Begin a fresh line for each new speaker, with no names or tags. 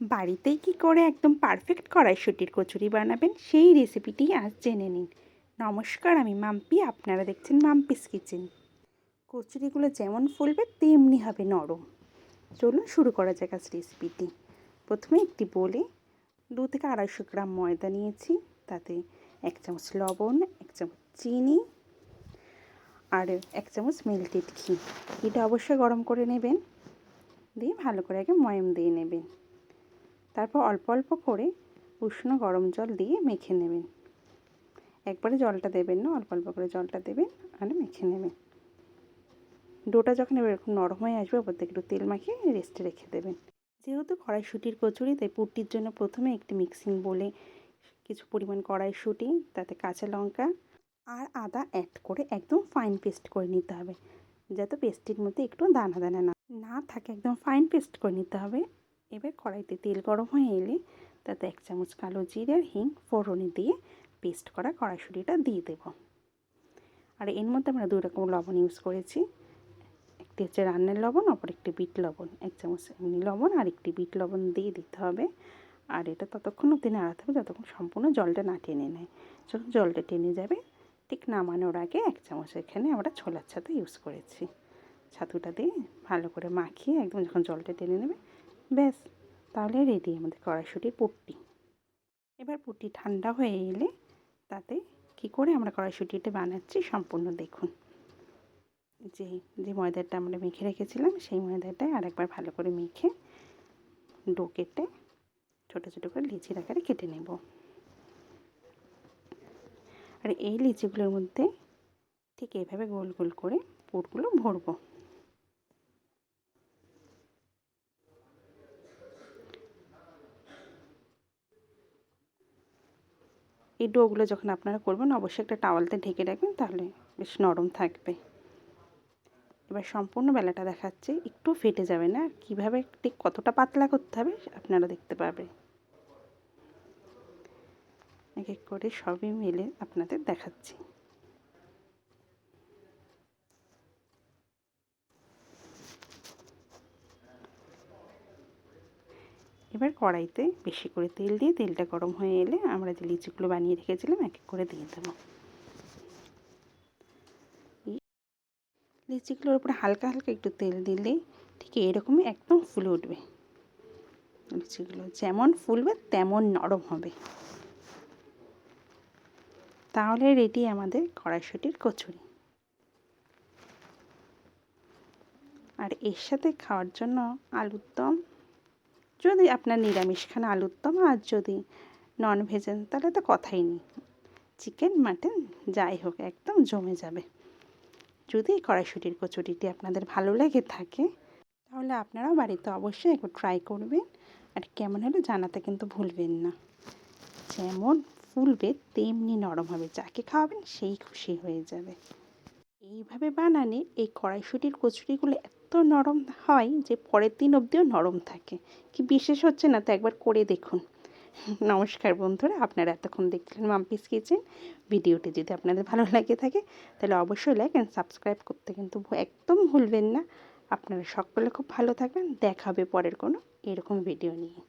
বাড়িতেই কি করে একদম পারফেক্ট কড়াইশুটির কচুরি বানাবেন সেই রেসিপিটি আজ জেনে নিন। নমস্কার, আমি মাম্পি, আপনারা দেখছেন মাম্পিস কিচেন। কচুরিগুলো যেমন ফুলবে, তেমনি হবে নরম। চলুন শুরু করা যাক আজ রেসিপিটি প্রথমে একটি বলে দু থেকে আড়াইশো গ্রাম ময়দা নিয়েছি, তাতে এক চামচ লবণ, এক চামচ চিনি আর এক চামচ মেল্টেড ঘি। ঘিটা অবশ্যই গরম করে নেবেন, দিয়ে ভালো করে আগে ময়ম দিয়ে নেবেন। তারপর অল্প অল্প করে উষ্ণ গরম জল দিয়ে মেখে নেবেন। একবারে জলটা দেবেন না, অল্প অল্প করে জলটা দেবেন আর মেখে নেবেন। ডোটা যখন এরকম নরম হয়ে আসবে ওপর থেকে একটু তেল মাখিয়ে রেস্টে রেখে দেবেন। যেহেতু কড়াইশুটির কচুরি, তাই পুটির জন্য প্রথমে একটি মিক্সিং বলে কিছু পরিমাণ কড়াইশুটি তাতে কাঁচা লঙ্কা আর আদা অ্যাড করে একদম ফাইন পেস্ট করে নিতে হবে। যাতে পেস্টির মধ্যে একটু দানা দানা না না থাকে, একদম ফাইন পেস্ট করে নিতে হবে। এবার কড়াইতে তেল গরম হয়ে এলে তাতে এক চামচ কালো জিরে আর হিং ফোড়নে দিয়ে পেস্ট করা কড়াইশুটিটা দিয়ে দেব। আর এর মধ্যে আমরা দুই রকম লবণ ইউজ করেছি। একটি হচ্ছে রান্নার লবণ, অপর একটি বিট লবণ। এক চামচ এমনি লবণ আর একটি বিট লবণ দিয়ে দিতে হবে। আর এটা ততক্ষণ অব্দি নাড়াতে হবে যতক্ষণ সম্পূর্ণ জলটা না টেনে নেয়। যখন জলটা টেনে যাবে, ঠিক নামানোর আগে এক চামচ এখানে আমরা ছোলার ছাতু ইউজ করেছি। ছাতুটা দিয়ে ভালো করে মাখিয়ে একদম যখন জলটা টেনে নেবে ব্যাস, তাহলে রেডি আমাদের কড়াইশুটির পুট্টি। এবার পুট্টি ঠান্ডা হয়ে এলে তাতে কি করে আমরা কড়াইশুটিটা বানাচ্ছি সম্পূর্ণ দেখুন। যে যে ময়দাটা আমরা মেখে রেখেছিলাম, সেই ময়দাটায় আরেকবার ভালো করে মেখে ডো কেটে ছোটো ছোটো করে লিচির আকারে কেটে নেব। আর এই লিচিগুলোর মধ্যে ঠিক এইভাবে গোল গোল করে পুরগুলো ভরবো। এই ডোগুলো যখন আপনারা করবেন, অবশ্যই একটা টাওয়ালতে ঢেকে রাখবেন, তাহলে বেশ নরম থাকবে। এবার সম্পূর্ণ বেলাটা দেখাচ্ছে, একটু ফেটে যাবে না কীভাবে ঠিক কতটা পাতলা করতে হবে আপনারা দেখতে পাবে এক এক করে সবই মিলে আপনাদের দেখাচ্ছি। এবার কড়াইতে বেশি করে তেল দিয়ে তেলটা গরম হয়ে এলে আমরা যে লিচিগুলো বানিয়ে রেখেছিলাম এক এক করে দিয়ে দেবো। লিচিগুলোর উপরে হালকা হালকা একটু তেল দিলে ঠিক এরকমই একদম ফুলে উঠবে। লিচিগুলো যেমন ফুলবে তেমন নরম হবে। তাহলে রেডি আমাদের কড়াইশুটির কচুরি। আর এর সাথে খাওয়ার জন্য আলুর দম যদি আপনার নিরামিষ খান আলুর দম আর যদি নন ভেজেন তাহলে তো কথাই নেই। চিকেন মাটন যাই হোক, একদম জমে যাবে। যদি এই কড়াইশুটির কচুরিটি আপনাদের ভালো লেগে থাকে, তাহলে আপনারাও বাড়িতে অবশ্যই একবার ট্রাই করবেন। আর কেমন হলে জানাতে কিন্তু ভুলবেন না। যেমন ফুলবে, তেমনি নরম হবে। যাকে খাওয়াবেন সেই খুশি হয়ে যাবে। এইভাবে বানালে এই কড়াইশুটির কচুরিগুলো এত নরম হয় যে পরের দিন অবধিও নরম থাকে। কি বিশেষ হচ্ছে না তো একবার করে দেখুন। নমস্কার বন্ধুরা, আপনারা এতক্ষণ দেখছিলেন মাম্পিস কিচেন ভিডিওটি যদি আপনাদের ভালো লাগে থাকে, তাহলে অবশ্যই লাইক অ্যান্ড সাবস্ক্রাইব করতে কিন্তু একদম ভুলবেন না। আপনারা সকলে খুব ভালো থাকবেন। দেখা হবে পরের কোনো এরকম ভিডিও নিয়ে।